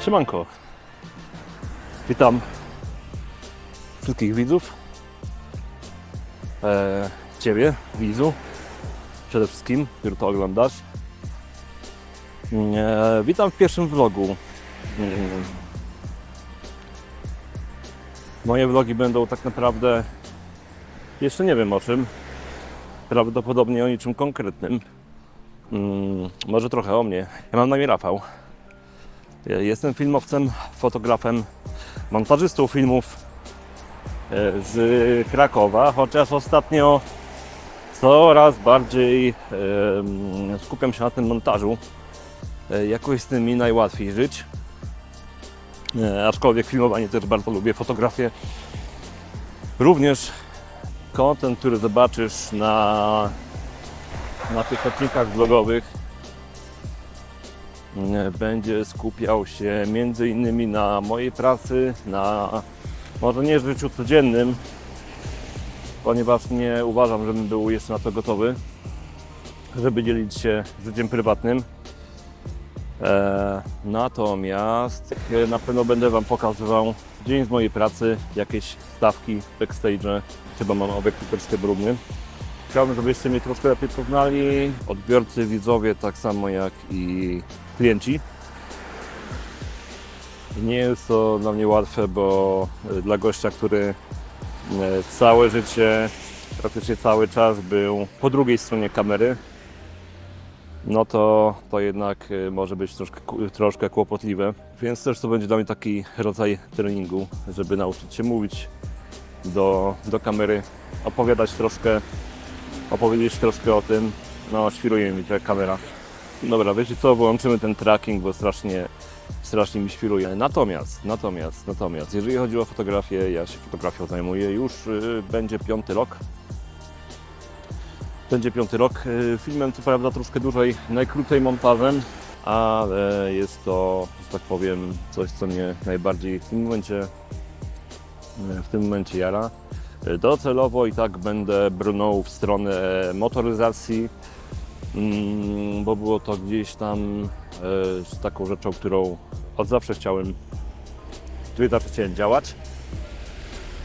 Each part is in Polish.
Siemanko. Witam wszystkich widzów. E, ciebie, widzu. Przede wszystkim, który to oglądasz. E, witam w pierwszym vlogu. Moje vlogi będą tak naprawdę jeszcze nie wiem o czym. Prawdopodobnie o niczym konkretnym. Mm, może trochę o mnie. Ja mam na imię Rafał. Jestem filmowcem, fotografem, montażystą filmów e, z Krakowa, chociaż ostatnio coraz bardziej skupiam się na tym montażu. E, Jakoś z tym mi najłatwiej żyć. E, Aczkolwiek filmowanie też bardzo lubię, fotografię. Również content, który zobaczysz na, na tych odcinkach vlogowych będzie skupiał się między innymi na mojej pracy, na może nie życiu codziennym, ponieważ nie uważam, żebym był jeszcze na to gotowy, żeby dzielić się życiem prywatnym. E, natomiast e, na pewno będę Wam pokazywał dzień z mojej pracy, jakieś stawki, backstage. Chyba mam obiekt troszkę brudny. Chciałbym, żebyście mnie troszkę lepiej poznali. Odbiorcy, widzowie, tak samo jak i klienci. Nie jest to dla mnie łatwe, bo e, dla gościa, który e, całe życie, praktycznie cały czas był po drugiej stronie kamery, no to, to jednak y, może być troszkę, troszkę kłopotliwe. Więc też to będzie dla mnie taki rodzaj treningu, żeby nauczyć się mówić do, do kamery, opowiadać troszkę, opowiedzieć troszkę o tym. No, świruje mi ta kamera. Dobra, wiecie co, wyłączymy ten tracking, bo strasznie, strasznie mi świruje. Natomiast, natomiast, natomiast, jeżeli chodzi o fotografię, ja się fotografią zajmuję już y, będzie piąty rok. Będzie piąty rok. Y, Filmem co prawda troszkę dłużej, najkrócej montażem, ale jest to, że tak powiem, coś co mnie najbardziej w tym momencie, w tym momencie jara. Y, Docelowo i tak będę brnął w stronę motoryzacji, bo było to gdzieś tam y, z taką rzeczą, którą od zawsze chciałem, której zawsze chciałem działać.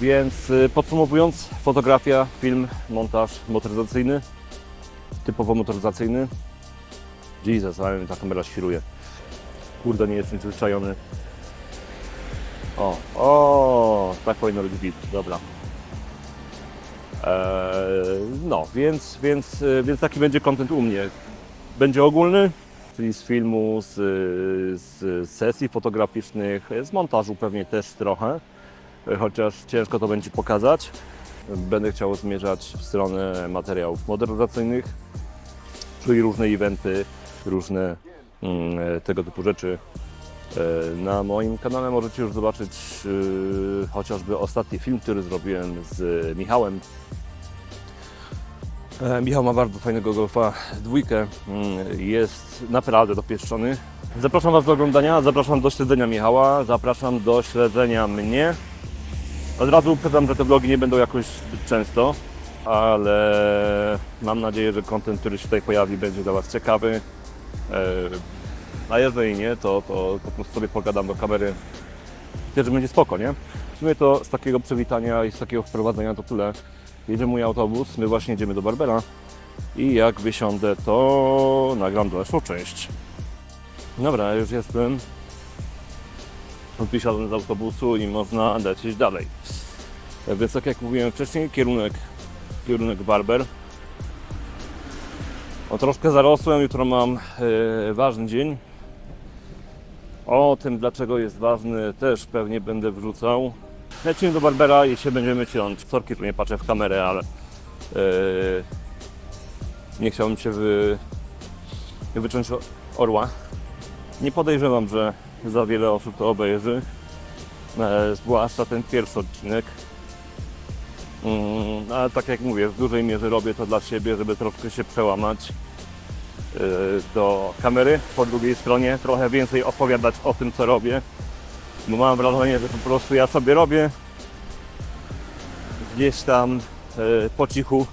Więc y, podsumowując, fotografia, film, montaż motoryzacyjny, typowo motoryzacyjny. Jesus, ale ta kamera świruje. Kurde, nie jestem przyzwyczajony. O, o, tak powinno być bit, dobra. Eee, no, więc, więc, y, więc taki będzie content u mnie. Będzie ogólny, czyli z filmu, z, z sesji fotograficznych, z montażu pewnie też trochę chociaż ciężko to będzie pokazać. Będę chciał zmierzać w stronę materiałów motoryzacyjnych, czyli różne eventy, różne mm, tego typu rzeczy. E, Na moim kanale możecie już zobaczyć e, chociażby ostatni film, który zrobiłem z Michałem. E, Michał ma bardzo fajnego golfa dwójkę, Mm, jest naprawdę dopieszczony. Zapraszam Was do oglądania, zapraszam do śledzenia Michała, zapraszam do śledzenia mnie. Od razu uprzedzam, że te vlogi nie będą jakoś zbyt często, ale mam nadzieję, że kontent, który się tutaj pojawi, będzie dla Was ciekawy. A jeżeli nie, to, to po prostu sobie pogadam do kamery. Też będzie spoko, nie? W sumie to z takiego przywitania i z takiego wprowadzenia to tyle. Jedzie mój autobus, my właśnie jedziemy do Barbera i jak wysiądę, to nagram dalszą część. Dobra, już jestem. Wysiadłem z autobusu i można lecieć dalej. Więc tak jak mówiłem wcześniej, kierunek, kierunek Barber. O, troszkę zarosłem, jutro mam e, ważny dzień. O tym, dlaczego jest ważny, też pewnie będę wrzucał. Lecimy do Barbera i się będziemy ciąć. Sorki, tu nie patrzę w kamerę, ale e, nie chciałbym się wy, wyczuć o- orła. Nie podejrzewam, że za wiele osób to obejrzy. E, zwłaszcza ten pierwszy odcinek. Mm, ale tak jak mówię, w dużej mierze robię to dla siebie, żeby troszkę się przełamać do kamery po drugiej stronie, trochę więcej opowiadać o tym, co robię. Bo mam wrażenie, że po prostu ja sobie robię gdzieś tam e, po cichu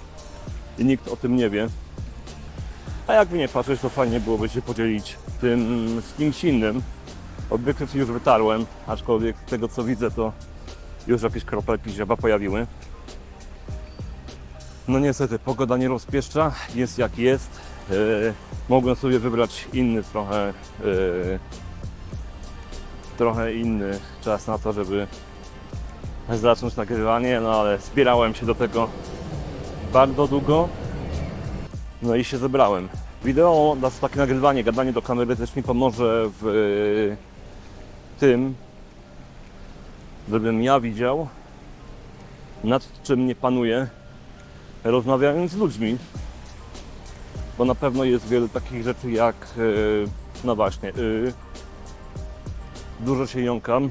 i nikt o tym nie wie. A jakby nie patrzeć, to fajnie byłoby się podzielić tym z kimś innym. Obiektyw już wytarłem, aczkolwiek z tego co widzę to już jakieś kropelki ziaba pojawiły. No niestety, pogoda nie rozpieszcza, jest jak jest. Mogłem sobie wybrać inny trochę, e, trochę inny czas na to, żeby zacząć nagrywanie, no ale zbierałem się do tego bardzo długo. No i się zebrałem. Wideo, znaczy takie nagrywanie, gadanie do kamery też mi pomoże w e, tym, żebym ja widział, nad czym nie panuję, rozmawiając z ludźmi. Bo na pewno jest wiele takich rzeczy jak, e, no właśnie, e, dużo się jąkam.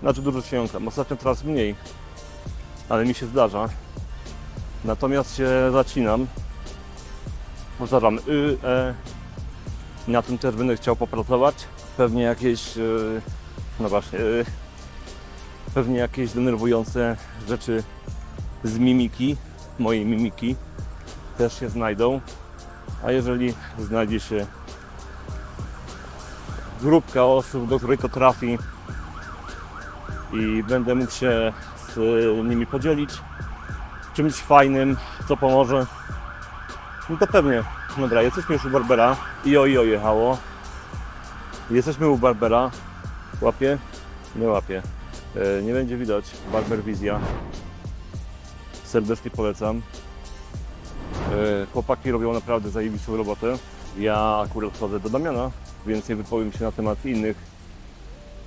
Znaczy dużo się jąkam, ostatnio teraz mniej, ale mi się zdarza. Natomiast się zacinam. Powtarzam, y, e. Na tym też będę chciał popracować. Pewnie jakieś, y, no właśnie, pewnie jakieś denerwujące rzeczy z mimiki, mojej mimiki też się znajdą. A jeżeli znajdzie się grupka osób, do której to trafi i będę mógł się z nimi podzielić czymś fajnym, co pomoże, no to pewnie. Dobra, jesteśmy już u Barbera. IO IO jechało. Jesteśmy u Barbera. Łapie? Nie łapie. E, nie będzie widać. Barber Wizja. Serdecznie polecam. E, chłopaki robią naprawdę zajebistą robotę. Ja akurat chodzę do Damiana, więc nie wypowiem się na temat innych,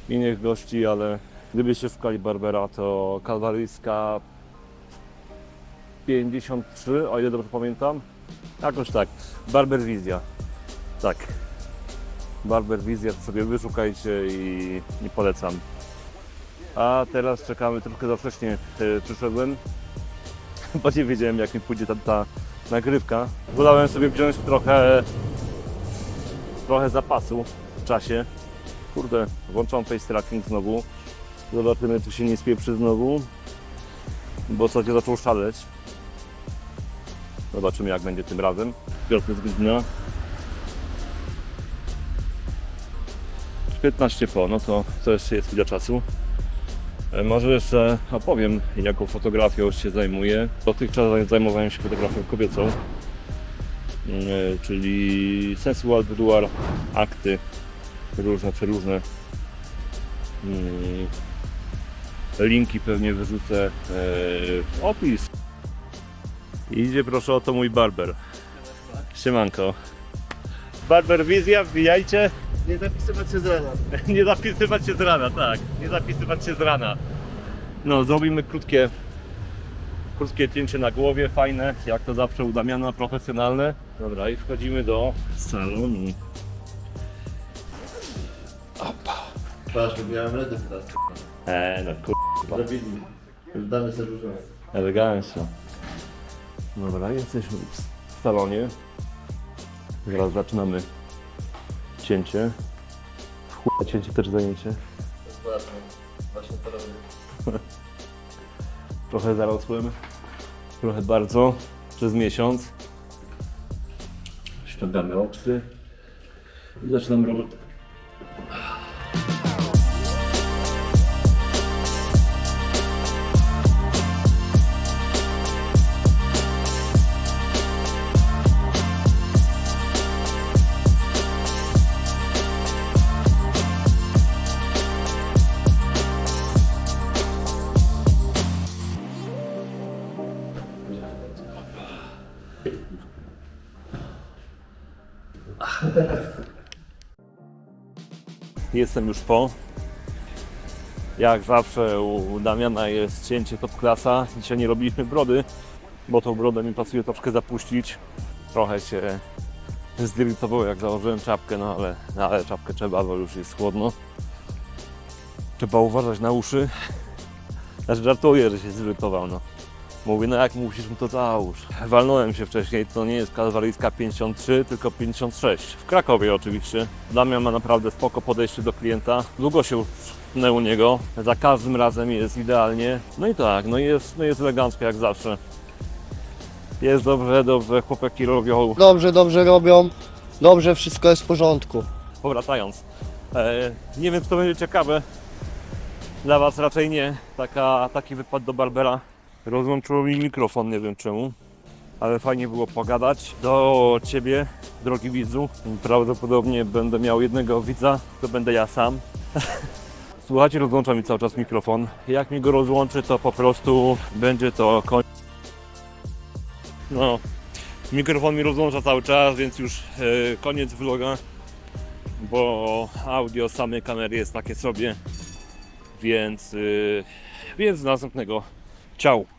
innych gości, ale gdybyście szukali Barbera, to Kalwaryjska 53, o ile dobrze pamiętam. Jakoś tak. Barber Wizja. Tak. Barber Wizja sobie wyszukajcie i, i polecam. A teraz czekamy troszkę za wcześnie. e, Przyszedłem, bo nie wiedziałem jak mi pójdzie ta, ta nagrywka. Wolałem sobie wziąć trochę trochę zapasu w czasie. Kurde, włączam face tracking znowu. Zobaczymy czy się nie spieprzy znowu. Bo ostatnio zaczął szaleć. Zobaczymy jak będzie tym razem. Piotr z godzina. 15 po, no to, to jeszcze jest chwila czasu. E, Może jeszcze opowiem, jaką fotografią się zajmuję. Dotychczas zajmowałem się fotografią kobiecą, e, czyli sensual boudoir, akty różne, przeróżne. Mm, Linki pewnie wyrzucę e, w opis. Idzie proszę o to mój barber. Siemanko. Barber Wizja, wbijajcie. Nie zapisywać się z rana. Nie zapisywać się z rana, tak. Nie zapisywać się z rana. No, zrobimy krótkie, krótkie cięcie na głowie, fajne, jak to zawsze u Damiana, profesjonalne. Dobra, i wchodzimy do salonu. Patrz, miałem redy teraz. Eee, no kurwa, Zrobili. Już damy sobie różne. elegancja. Dobra, jesteśmy w salonie. Zaraz zaczynamy cięcie. W cięcie też zajęcie. Właśnie, właśnie to robię. Trochę zarosłem, trochę bardzo, przez miesiąc. Ściągamy oksy i zaczynam robotę. Jestem już po. Jak zawsze u Damiana jest cięcie top klasa. Dzisiaj nie robiliśmy brody, bo tą brodę mi pasuje troszkę zapuścić. Trochę się zirytowało jak założyłem czapkę, no ale, no ale czapkę trzeba, bo już jest chłodno. Trzeba uważać na uszy. Znaczy żartuję, że się zirytował, no. Mówię, no jak musisz, no to załóż. Walnąłem się wcześniej, to nie jest kalwaryjska 53, tylko 56. W Krakowie oczywiście. Damian ma naprawdę spoko podejście do klienta. Długo się utknę u niego. Za każdym razem jest idealnie. No i tak, no jest, no jest elegancko jak zawsze. Jest dobrze, dobrze, chłopaki robią. Dobrze, dobrze robią. Dobrze, wszystko jest w porządku. Powracając, E, nie wiem, czy to będzie ciekawe. Dla Was raczej nie. Taka, taki wypad do Barbera. Rozłączyło mi mikrofon, nie wiem czemu. Ale fajnie było pogadać. Do Ciebie, drogi widzu. Prawdopodobnie będę miał jednego widza, to będę ja sam. Słuchajcie, rozłącza mi cały czas mikrofon. Jak mi go rozłączy, to po prostu będzie to koniec. No, mikrofon mi rozłącza cały czas, więc już e, koniec vloga, bo audio samej kamery jest takie sobie. Więc, e, więc następnego. Ciao.